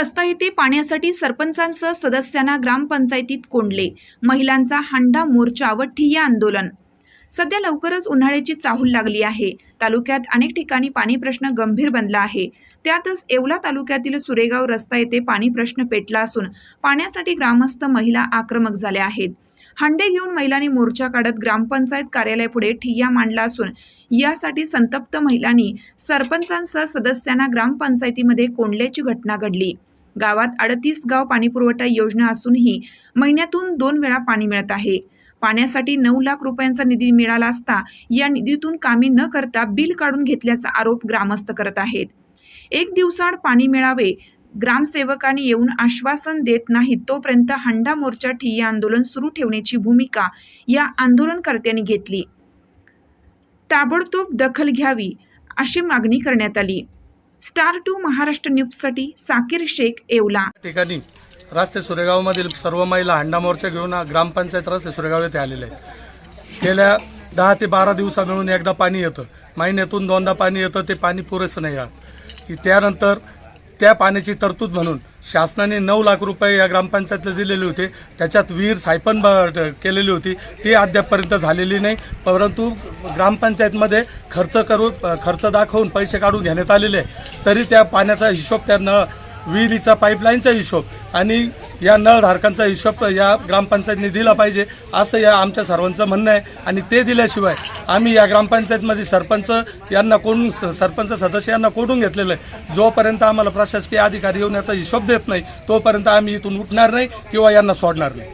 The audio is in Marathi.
रस्ता येथे पाण्यासाठी सरपंचांसह सदस्यांना ग्रामपंचायतीत कोंडले. महिलांचा हांडा मोर्चा व ठिय्या आंदोलन. सध्या लवकरच उन्हाळ्याची चाहूल लागली आहे. तालुक्यात अनेक ठिकाणी पाणी प्रश्न गंभीर बनला आहे. त्यातच येवला तालुक्यातील सुरेगाव रस्ता येथे पाणी प्रश्न पेटला असून पाण्यासाठी ग्रामस्थ महिला आक्रमक झाल्या आहेत. हांडे घेऊन महिलांनी मोर्चा काढत ग्रामपंचायत कार्यालयापुढे ठिय्या मांडला असून यासाठी संतप्त महिलांनी सरपंचांसह सदस्यांना ग्रामपंचायतीमध्ये कोंडल्याची घटना घडली. गावात अडतीस गाव पाणीपुरवठा योजना असूनही महिन्यातून दोन वेळा पाणी मिळत आहे. पाण्यासाठी नऊ लाख रुपयांचा निधी मिळाला असता या निधीतून कामे न करता बिल काढून घेतल्याचा आरोप ग्रामस्थ करत आहेत. एक दिवसाआड पाणी मिळावे ग्रामसेवकांनी येऊन आश्वासन देत नाहीत तोपर्यंत हंडा मोर्चा ठिय्या आंदोलन सुरू ठेवण्याची भूमिका या आंदोलनकर्त्यांनी घेतली. ताबडतोब दखल घ्यावी अशी मागणी करण्यात आली. स्टार टू महाराष्ट्र न्यूजसाठी साकीर शेख येवला. ठिकाणी रस्ते सुरेगावमधील सर्व महिला हंडा मोर्चा घेऊन ग्रामपंचायत रस्ते सुरेगाव येथे आलेले आहेत. गेल्या दहा ते बारा दिवसा मिळून एकदा पाणी येतं. महिन्यातून दोनदा पाणी येतं ते पाणी पुरेसं नाही राहत. त्यानंतर त्या पाण्याची तरतूद म्हणून शासनाने नऊ लाख रुपये या ग्रामपंचायतीला दिलेले होते. त्याच्यात विहीर सायपन ब- केलेली होती. ती अद्यापपर्यंत झालेली नाही. परंतु ग्रामपंचायतमध्ये खर्च करून खर्च दाखवून पैसे काढून घेण्यात आलेले तरी त्या पाण्याचा हिशोब त्या विहिरीचा पाईपलाईनचा हिशोब आणि या नळधारकांचा हिशोब या ग्रामपंचायतने दिला पाहिजे असं या आमच्या सर्वांचं म्हणणं आहे. आणि ते दिल्याशिवाय आम्ही या ग्रामपंचायतमध्ये सरपंच यांना कोण स- सरपंच सदस्य यांना कोठून घेतलेलं आहे? जोपर्यंत आम्हाला प्रशासकीय अधिकारी येऊन याचा हिशोब देत नाही तोपर्यंत आम्ही इथून उठणार नाही किंवा यांना सोडणार नाही.